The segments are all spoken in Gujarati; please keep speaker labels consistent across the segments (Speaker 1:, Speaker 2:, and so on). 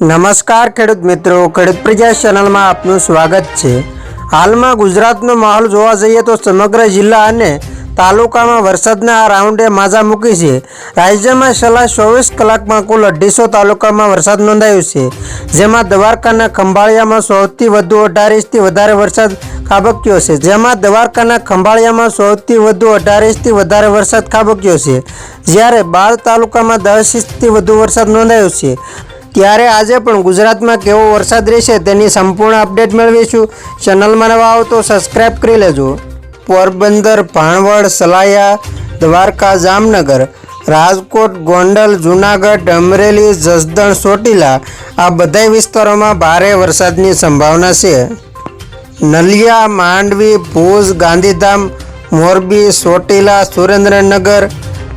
Speaker 1: નમસ્કાર ખેડૂત મિત્રો, ખેડૂત પ્રજા ચેનલમાં આપનું સ્વાગત છે. હાલમાં ગુજરાતનો માહોલ જોવા જઈએ તો સમગ્ર જિલ્લા અને તાલુકામાં વરસાદના આ રાઉન્ડે માજા મૂકી છે. રાજ્યમાં છેલ્લા ચોવીસ કલાકમાં કુલ અઢીસો તાલુકામાં વરસાદ નોંધાયો છે. જેમાં દ્વારકાના ખંભાળિયામાં સૌથી વધુ અઢાર વધારે વરસાદ ખાબક્યો છે. જેમાં દ્વારકાના ખંભાળિયામાં સૌથી વધુ અઢાર વધારે વરસાદ ખાબક્યો છે. જ્યારે બાળ તાલુકામાં દસ ઇંચથી વધુ વરસાદ નોંધાયો છે. ત્યારે આજે પણ ગુજરાતમાં કેવો વરસાદ રહેશે તેની સંપૂર્ણ અપડેટ મેળવીશું. ચેનલમાં નવા આવો તો સબસ્ક્રાઇબ કરી લેજો. પોરબંદર, ભાણવડ, સલાયા, દ્વારકા, જામનગર, રાજકોટ, ગોંડલ, જુનાગઢ, અમરેલી, જસદણ, ચોટીલા આ બધા વિસ્તારોમાં ભારે વરસાદની સંભાવના છે. નલિયા, માંડવી, ભુજ, ગાંધીધામ, મોરબી, ચોટીલા, સુરેન્દ્રનગર,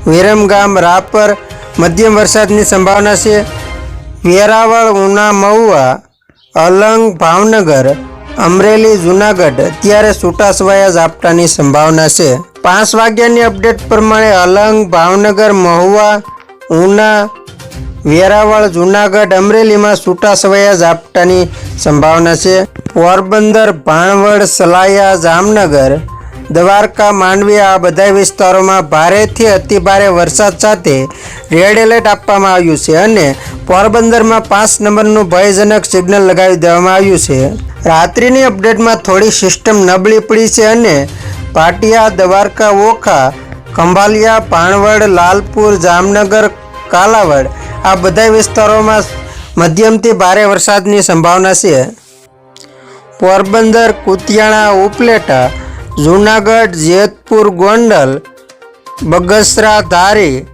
Speaker 1: વિરમગામ, રાપર મધ્યમ વરસાદની સંભાવના છે. વેરાવળ, ઉના, મહુવા, અલંગ, ભાવનગર, અમરેલી, જુનાગઢ અત્યારે છૂટાછવાયા ઝાપટાની સંભાવના છે. પાંચ વાગ્યાની અપડેટ પ્રમાણે અલંગ, ભાવનગર, મહુવા, ઉના, વેરાવળ, જુનાગઢ, અમરેલીમાં છૂટાછવાયા ઝાપટાની સંભાવના છે. પોરબંદર, ભાણવડ, સલાયા, જામનગર દ્વારકા, માંડવી આ બધા વિસ્તારોમાં ભારેથી અતિભારે વરસાદ સાથે રેડ એલર્ટ આપવામાં આવ્યું છે અને પોરબંદરમાં પાંચ નંબરનું ભયજનક સિગ્નલ લગાવી દેવામાં આવ્યું છે. રાત્રિની અપડેટમાં થોડી સિસ્ટમ નબળી પડી છે અને પાટિયા, દ્વારકા, ઓખા, ખંભાલિયા પાણવડ લાલપુર, જામનગર, કાલાવડ આ બધા વિસ્તારોમાં મધ્યમથી ભારે વરસાદની સંભાવના છે. પોરબંદર, કુતિયાણા, ઉપલેટા જૂનાગઢ, જેતપુર, ગોંડલ, બગસરા, ધારી,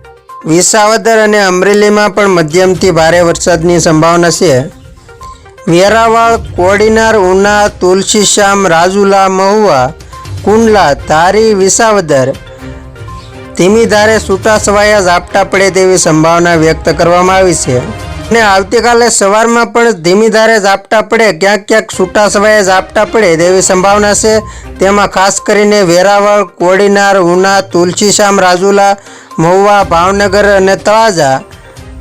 Speaker 1: વિસાવદર અને અમરેલીમાં પણ મધ્યમથી ભારે વરસાદની સંભાવના છે. વેરાવળ, કોડીનાર, ઉના, તુલસીશ્યામ, રાજુલા, મહુવા, કુંડલા, ધારી, વિસાવદર, ધીમી ધારે છૂટાછવાયા ઝાપટા પડે તેવી સંભાવના વ્યક્ત કરવામાં આવી છે. અને આવતીકાલે સવારમાં પણ ધીમી ધારે ઝાપટા પડે, ક્યાંક ક્યાંક છૂટા સવાએ ઝાપટા પડે તેવી સંભાવના છે. તેમાં ખાસ કરીને વેરાવળ, કોડીનાર, ઉના, તુલસીશ્યામ, રાજુલા, મહુવા, ભાવનગર અને તળાજા,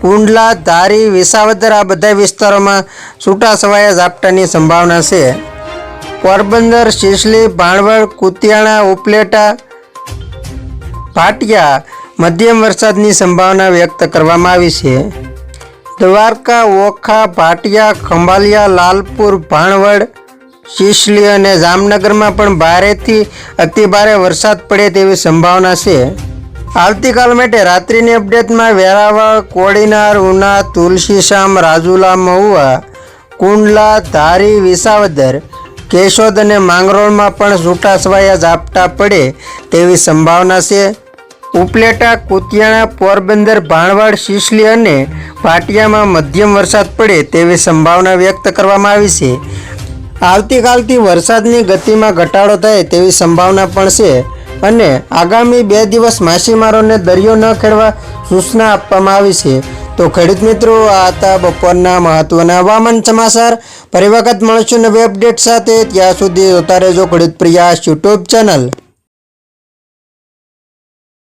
Speaker 1: કુંડલા, ધારી, વિસાવદર આ બધા વિસ્તારોમાં છૂટા સવાએ ઝાપટાની સંભાવના છે. પોરબંદર સિસલી ભાણવડ, કુતિયાણા, ઉપલેટા, ભાટિયા મધ્યમ વરસાદની સંભાવના વ્યક્ત કરવામાં આવી છે. દ્વારકા, ઓખા, ભાટિયા, ખંભાલિયા, લાલપુર, ભાણવડ, શિશલી અને જામનગરમાં પણ ભારેથી અતિભારે વરસાદ પડે તેવી સંભાવના છે. આવતીકાલ માટે રાત્રિની અપડેટમાં વેરાવળ, કોડીનાર, ઉના તુલસીશામ રાજુલા, મહુવા, કુંડલા, ધારી, વિસાવદર, કેશોદ અને માંગરોળમાં પણ છૂટાછવાયા ઝાપટા પડે તેવી સંભાવના છે. ઉપલેટા, કુતિયાણા, પોરબંદર ભાણવાડ શિશલી અને પાટિયામાં મધ્યમ વરસાદ પડે તેવી સંભાવના વ્યક્ત કરવામાં આવી છે. આવતીકાલથી વરસાદની ગતિમાં ઘટાડો થાય તેવી સંભાવના પણ છે અને આગામી બે દિવસ માછીમારોને દરિયો ન ખેડવા સૂચના આપવામાં આવી છે. તો ખેડૂત મિત્રો, આ હતા બપોરના મહત્વના હવામાન સમાચાર. ફરી વખત મળશું નવી અપડેટ સાથે. ત્યાં સુધી જોતા રહેજો ખેડૂત પ્રિયાસ યુટ્યુબ ચેનલ.